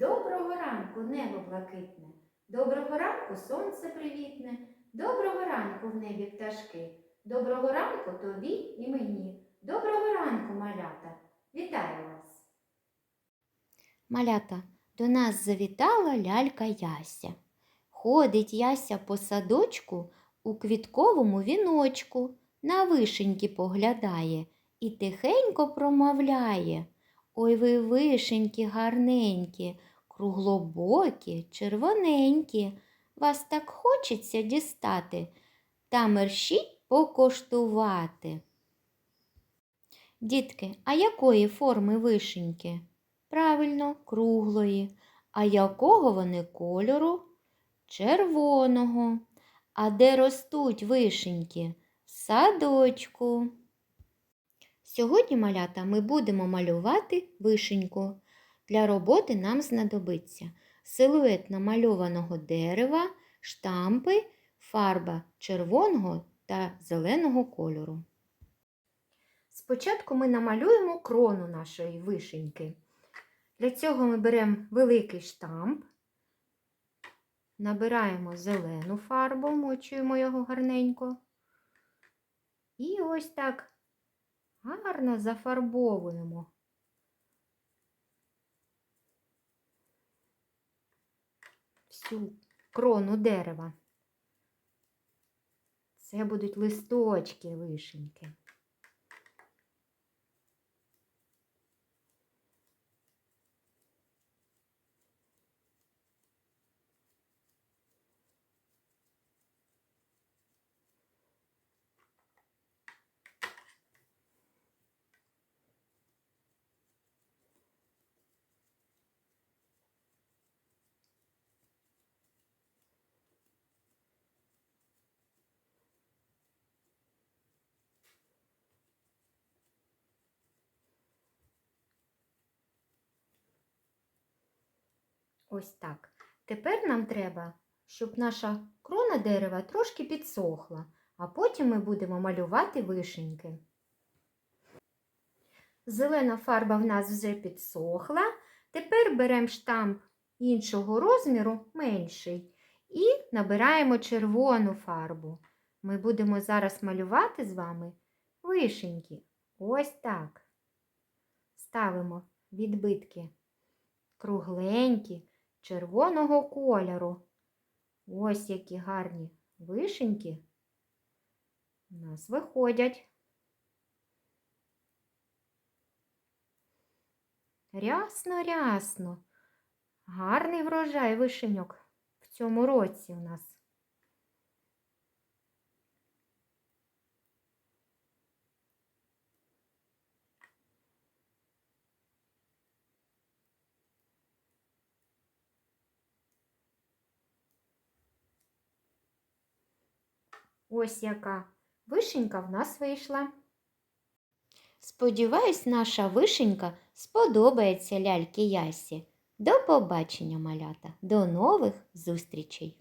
Доброго ранку, небо блакитне, доброго ранку сонце привітне, доброго ранку в небі пташки, доброго ранку тобі і мені, доброго ранку, малята, вітаю вас! Малята, до нас завітала лялька Яся. Ходить Яся по садочку у квітковому віночку, на вишеньки поглядає і тихенько промовляє. Ой ви вишеньки гарненькі, круглобокі, червоненькі. Вас так хочеться дістати та мерщіть покоштувати. Дітки, а якої форми вишеньки? Правильно, круглої. А якого вони кольору? Червоного. А де ростуть вишеньки? В садочку. Сьогодні, малята, ми будемо малювати вишеньку. Для роботи нам знадобиться силует намальованого дерева, штампи, фарба червоного та зеленого кольору. Спочатку ми намалюємо крону нашої вишеньки. Для цього ми беремо великий штамп, набираємо зелену фарбу, мочуємо його гарненько. І ось так гарно зафарбовуємо. Всю крону дерева. Це будуть листочки вишеньки. Ось так. Тепер нам треба, щоб наша крона дерева трошки підсохла, а потім ми будемо малювати вишеньки. Зелена фарба в нас вже підсохла. Тепер беремо штамп іншого розміру, менший, і набираємо червону фарбу. Ми будемо зараз малювати з вами вишеньки. Ось так. Ставимо відбитки кругленькі, червоного кольору. Ось які гарні вишеньки у нас виходять. Рясно, рясно. Гарний врожай вишеньок в цьому році у нас. Ось яка вишенька в нас вийшла. Сподіваюсь, наша вишенька сподобається ляльки Ясі. До побачення, малята, до нових зустрічей!